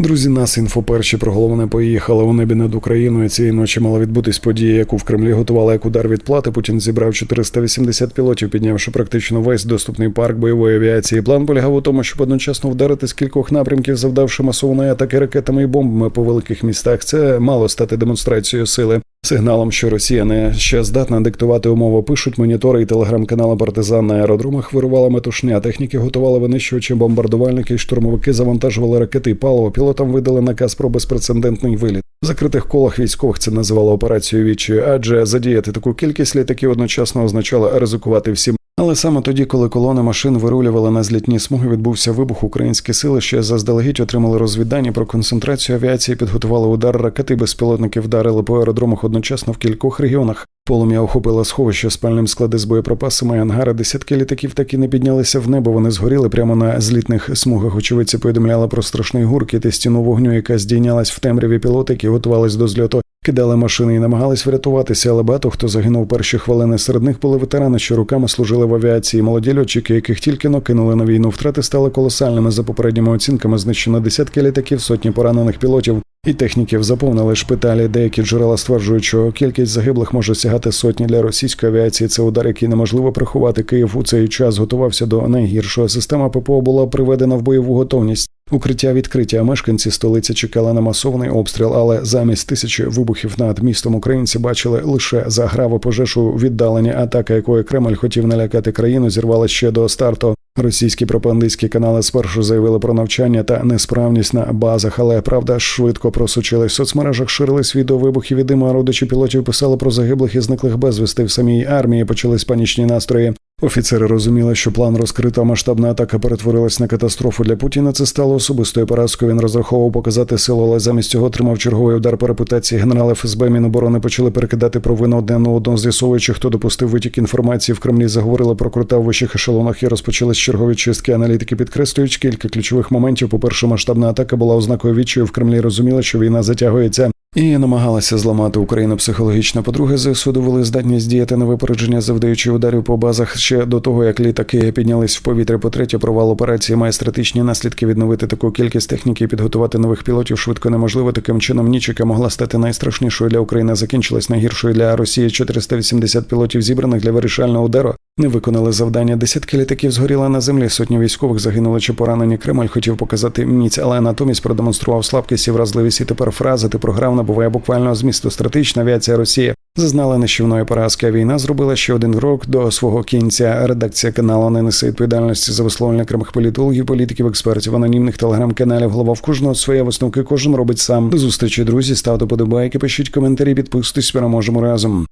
Друзі, нас інфоперші про головне поїхали у небі над Україною. Цієї ночі мала відбутись подія, яку в Кремлі готували як удар відплати. Путін зібрав 480 пілотів, піднявши практично весь доступний парк бойової авіації. План полягав у тому, щоб одночасно вдарити з кількох напрямків, завдавши масованої атаки ракетами і бомбами по великих містах. Це мало стати демонстрацією сили. Сигналом, що Росія не ще здатна диктувати умови, пишуть монітори і телеграм-канали партизан на аеродромах. Вирувала метушня. Техніки готували винищувачі, бомбардувальники і штурмовики завантажували ракети паливо. Пілотам видали наказ про безпрецедентний виліт. В закритих колах військових це називало операцією вічі, адже задіяти таку кількість літаків одночасно означало ризикувати всім. Але саме тоді, коли колони машин вирулювали на злітні смуги, відбувся вибух. Українські сили ще заздалегідь отримали розвіддані про концентрацію авіації, підготували удар ракети. Безпілотники вдарили по аеродромах одночасно в кількох регіонах. Полум'я охопило сховище спальним склади з боєприпасами і ангари. Десятки літаків таки не піднялися в небо. Вони згоріли прямо на злітних смугах. Очевидці повідомляли про страшний гуркіт і стіну вогню, яка здійнялась в темряві пілоти, які готувались до зльоту. Кидали машини і намагались врятуватися, але багато хто загинув перші хвилини. Серед них були ветерани, що руками служили в авіації. Молоді льотчики, яких тільки но кинули на війну. Втрати стали колосальними. За попередніми оцінками знищено десятки літаків, сотні поранених пілотів і техніків заповнили шпиталі. Деякі джерела стверджують, що кількість загиблих може сягати сотні для російської авіації. Це удар, який неможливо приховати. Київ у цей час готувався до найгіршого. Система ППО була приведена в бойову готовність. Укриття відкриті, а мешканці столиці чекали на масований обстріл, але замість тисячі вибухів над містом українці бачили лише заграву пожежу віддалені атака, якої Кремль хотів налякати країну, зірвала ще до старту. Російські пропагандистські канали спершу заявили про навчання та несправність на базах, але правда швидко просучилась. В соцмережах ширились відео вибухів і диму, а родичі пілотів писали про загиблих і зниклих безвісти. В самій армії почались панічні настрої. Офіцери розуміли, що план розкрито, а масштабна атака перетворилась на катастрофу для Путіна. Це стало особистою поразкою. Він розраховував показати силу, але замість цього отримав черговий удар по репутації. Генерал ФСБ Міноборони почали перекидати провину одне на одного, з'ясовуючи, хто допустив витік інформації. В Кремлі заговорили про крута в вищих ешелонах і розпочались чергові чистки. Аналітики підкреслюють кілька ключових моментів. По перше, масштабна атака була ознакою відчаю. В Кремлі розуміли, що війна затягується. І намагалася зламати Україну психологічно. По-друге, здатність діяти на випередження, завдаючи ударів по базах ще до того, як літаки піднялись в повітря. По-третє, провал операції має стратегічні наслідки. Відновити таку кількість техніки і підготувати нових пілотів швидко неможливо. Таким чином, ніч, яка могла стати найстрашнішою для України, закінчилась найгіршою для Росії. 480 пілотів зібраних для вирішального удару. Не виконали завдання. Десятки літаків згоріли на землі. Сотні військових загинули чи поранені. Кремль хотів показати міць, але натомість продемонстрував слабкість і вразливість. І тепер фрази ти програв набуває буквального змісту. Стратегічна авіація Росії зазнала нищівної поразки. Війна зробила ще один крок до свого кінця. Редакція каналу не несе відповідальності за висловлення окремих політологів, політиків, експертів, анонімних телеграм-каналів. Голова в кожного своє висновки. Кожен робить сам. До зустрічі, друзі. Ставте подобайки, пишіть коментарі, підписуйтесь. Переможемо разом.